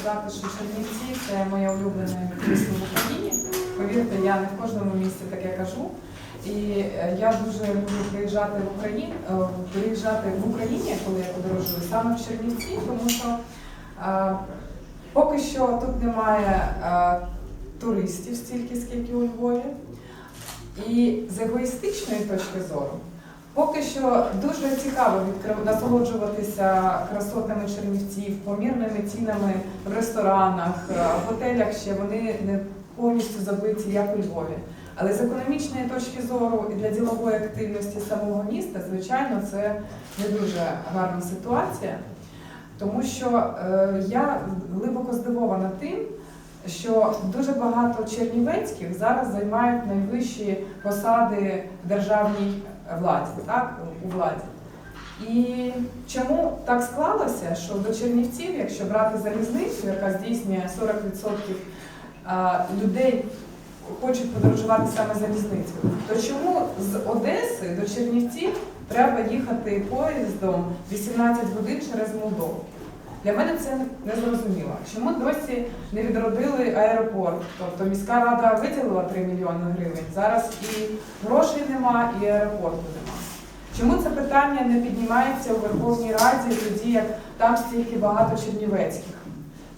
сказати, що Чернівці це моє улюблене місто в Україні. Повірте, я не в кожному місці таке кажу. І е, я дуже люблю приїжджати в Україну, приїжджати в Україні, коли я подорожую, саме в Чернівці, тому що е, поки що тут немає е, туристів стільки, скільки у Львові. І з егоїстичної точки зору, поки що дуже цікаво насолоджуватися красотами Чернівців, помірними цінами в ресторанах, е, в готелях ще вони не повністю забиті, як у Львові. Але з економічної точки зору і для ділової активності самого міста, звичайно, це не дуже гарна ситуація, тому що е, я глибоко здивована тим, що дуже багато чернівецьких зараз займають найвищі посади в державній владі, так, у владі. І чому так склалося, що до Чернівців, якщо брати залізницю, яка здійснює 40% людей хочуть подорожувати саме залізницею, то чому з Одеси до Чернівців треба їхати поїздом 18 годин через Молдову? Для мене це не зрозуміло. Чому досі не відродили аеропорт? Тобто міська рада виділила 3 мільйони гривень. Зараз і грошей нема, і аеропорту нема. Чому це питання не піднімається у Верховній Раді тоді, як там стільки багато чернівецьких?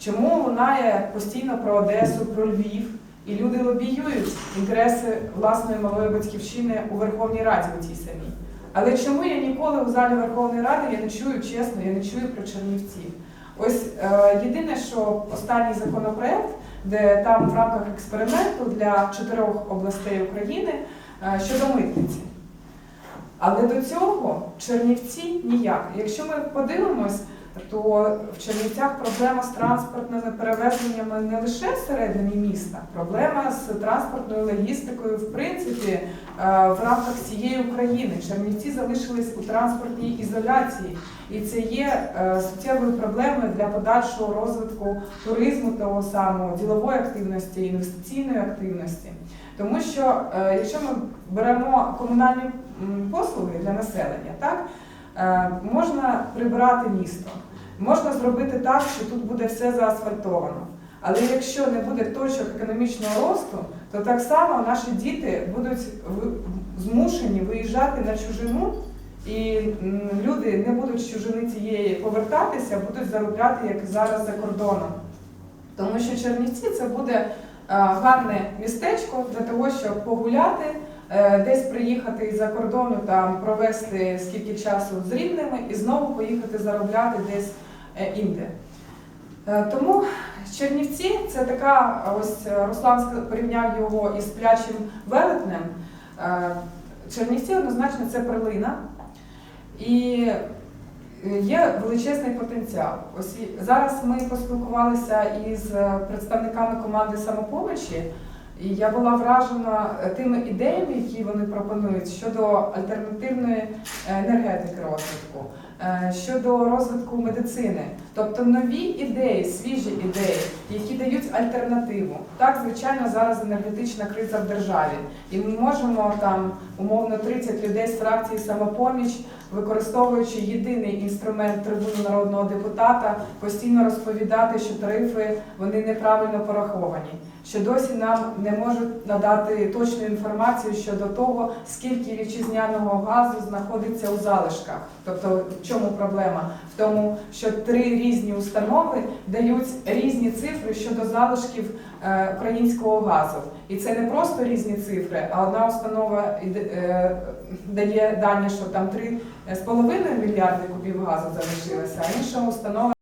Чому лунає постійно про Одесу, про Львів, і люди лобіюють інтереси власної малої батьківщини у Верховній Раді у тій самій? Але чому я ніколи у залі Верховної Ради я не чую чесно, я не чую про Чернівців? Ось е, єдине, що останній законопроект, де там в рамках експерименту для чотирьох областей України е, щодо митниці. Але до цього Чернівці ніяк. Якщо ми подивимось, то в Чернівцях проблема з транспортними перевезеннями не лише всередині міста, проблема з транспортною логістикою, в принципі, е, в рамках всієї України. Чернівці залишились у транспортній ізоляції, і це є е, суттєвою проблемою для подальшого розвитку туризму того самого, ділової активності, інвестиційної активності. Тому що е, якщо ми беремо комунальні послуги для населення, так можна прибирати місто, можна зробити так, що тут буде все заасфальтовано. Але якщо не буде точок економічного росту, то так само наші діти будуть змушені виїжджати на чужину, і люди не будуть з чужини цієї повертатися, будуть заробляти, як зараз за кордоном. Тому що Чернівці це буде е, гарне містечко для того, щоб погуляти, е, десь приїхати із-за кордону, там провести скільки часу з рідними і знову поїхати заробляти десь е, інде. Е, Тому Чернівці це така, ось е, Руслан порівняв його із сплячим велетнем. Е, Чернівці однозначно це перлина. І е, є величезний потенціал. Ось зараз ми поспілкувалися із е, представниками команди самопомочі, і я була вражена е, тими ідеями, які вони пропонують щодо альтернативної е, енергетики розвитку, щодо розвитку медицини, тобто нові ідеї, свіжі ідеї, які дають альтернативу. Так, звичайно, зараз енергетична криза в державі, і ми можемо там умовно 30 людей з фракції самопоміч використовуючи єдиний інструмент трибуну народного депутата, постійно розповідати, що тарифи вони неправильно пораховані, що досі нам не можуть надати точну інформацію щодо того, скільки вітчизняного газу знаходиться у залишках. Тобто, чому проблема? В тому, що три різні установи дають різні цифри щодо залишків е, українського газу. І це не просто різні цифри, а одна установа е, дає дані, що там 3,5 мільярди кубів газу залишилося, а інша установа